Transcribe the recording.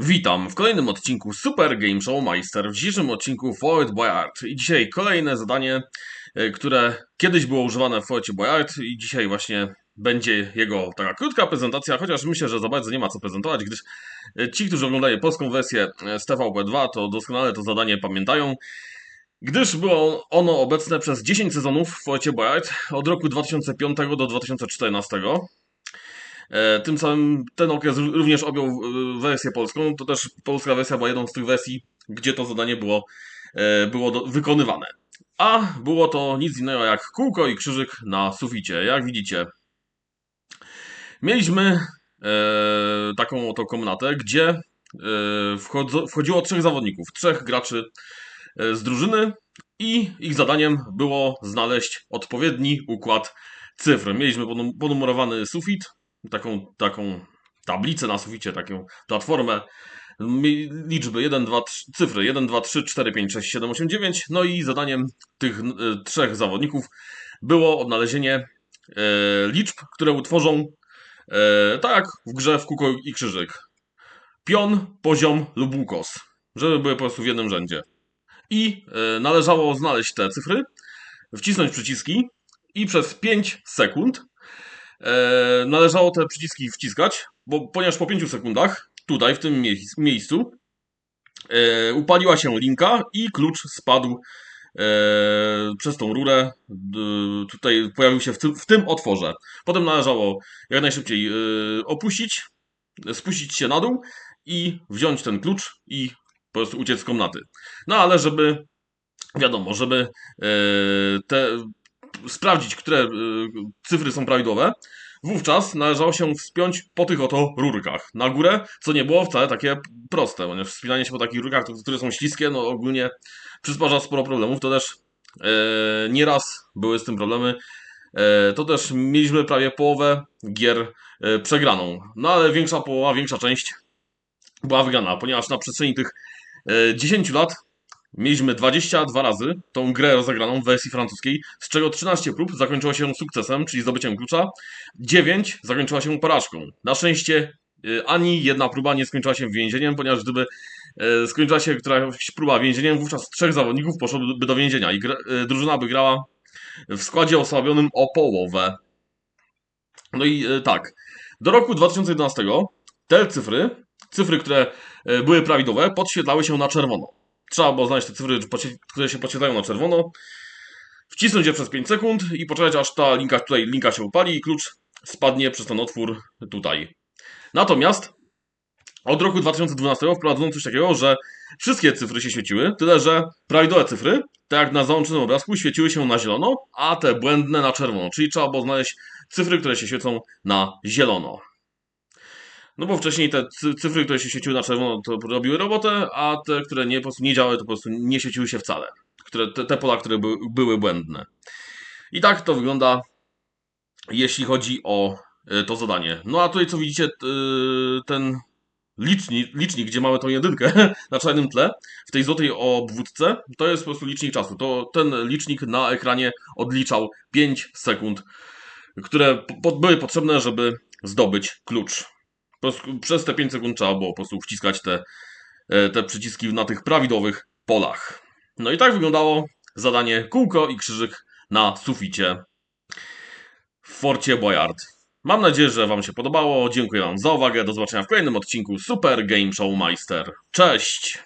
Witam w kolejnym odcinku Super Game Show Meister. W dzisiejszym odcinku Forward Boyard. I dzisiaj kolejne zadanie, e, które kiedyś było używane w Forward Boyard i dzisiaj właśnie będzie jego taka krótka prezentacja, chociaż myślę, że za bardzo nie ma co prezentować, gdyż e, ci, którzy oglądają polską wersję e, z TVP2, to doskonale to zadanie pamiętają. Gdyż było ono obecne przez 10 sezonów w Forward Boyard od roku 2005 do 2014. E, Tym samym ten okres również objął e, wersję polską. To też polska wersja była jedną z tych wersji, gdzie to zadanie było, e, było do, wykonywane. A było to nic innego jak kółko i krzyżyk na suficie. Jak widzicie, mieliśmy taką oto komnatę, gdzie wchodziło trzech zawodników, trzech graczy z drużyny i ich zadaniem było znaleźć odpowiedni układ cyfr. Mieliśmy ponum- ponumerowany sufit, taką, taką tablicę na suficie, taką platformę, liczby 1, 2, 3, cyfry 1, 2, 3, 4, 5, 6, 7, 8, 9. No i zadaniem tych e, trzech zawodników było odnalezienie e, liczb, które utworzą e, tak w grze w kółko i krzyżyk. Pion, poziom lub ukos, żeby były po prostu w jednym rzędzie. I e, należało znaleźć te cyfry, wcisnąć przyciski i przez 5 sekund należało te przyciski wciskać, bo ponieważ po 5 sekundach, tutaj w tym mie- miejscu, e, upaliła się linka i klucz spadł e, przez tą rurę. Tutaj pojawił się w tym, w tym otworze. Potem należało jak najszybciej e, opuścić, spuścić się na dół i wziąć ten klucz i po prostu uciec z komnaty. No ale żeby, wiadomo, żeby e, te sprawdzić, które y, cyfry są prawidłowe, wówczas należało się wspiąć po tych oto rurkach. Na górę, co nie było wcale takie proste, ponieważ wspinanie się po takich rurkach, które są śliskie, no ogólnie przysparza sporo problemów, to też e, nieraz były z tym problemy. E, to też mieliśmy prawie połowę gier e, przegraną, no ale większa połowa, większa część była wygrana, ponieważ na przestrzeni tych e, 10 lat Mieliśmy 22 razy tą grę rozegraną w wersji francuskiej, z czego 13 prób zakończyło się sukcesem, czyli zdobyciem klucza, 9 zakończyła się porażką. Na szczęście y, ani jedna próba nie skończyła się więzieniem, ponieważ gdyby y, skończyła się któraś próba więzieniem, wówczas trzech zawodników poszłoby do więzienia i y, drużyna by grała w składzie osłabionym o połowę. No i tak, do roku 2011 te cyfry, cyfry, które były prawidłowe, podświetlały się na czerwono. Trzeba było znaleźć te cyfry, które się podświetlają na czerwono, wcisnąć je przez 5 sekund i poczekać, aż ta linka tutaj linka się upali i klucz spadnie przez ten otwór tutaj. Natomiast od roku 2012 wprowadzono coś takiego, że wszystkie cyfry się świeciły, tyle że prawidłowe cyfry, tak jak na załączonym obrazku, świeciły się na zielono, a te błędne na czerwono, czyli trzeba było znaleźć cyfry, które się świecą na zielono. No bo wcześniej te cy- cyfry, które się świeciły na czerwono, to robiły robotę, a te, które nie, po prostu nie działały, to po prostu nie świeciły się wcale. Które, te, te pola, które by, były błędne. I tak to wygląda, jeśli chodzi o y, to zadanie. No a tutaj co widzicie, y, ten licznik, licznik, gdzie mamy tą jedynkę na czarnym tle, w tej złotej obwódce, to jest po prostu licznik czasu. To ten licznik na ekranie odliczał 5 sekund, które były potrzebne, żeby zdobyć klucz. Przez te 5 sekund trzeba było po prostu wciskać te, e, te przyciski na tych prawidłowych polach. No i tak wyglądało zadanie kółko i krzyżyk na suficie w Forcie Boyard. Mam nadzieję, że Wam się podobało. Dziękuję Wam za uwagę. Do zobaczenia w kolejnym odcinku Super Game Show Meister. Cześć!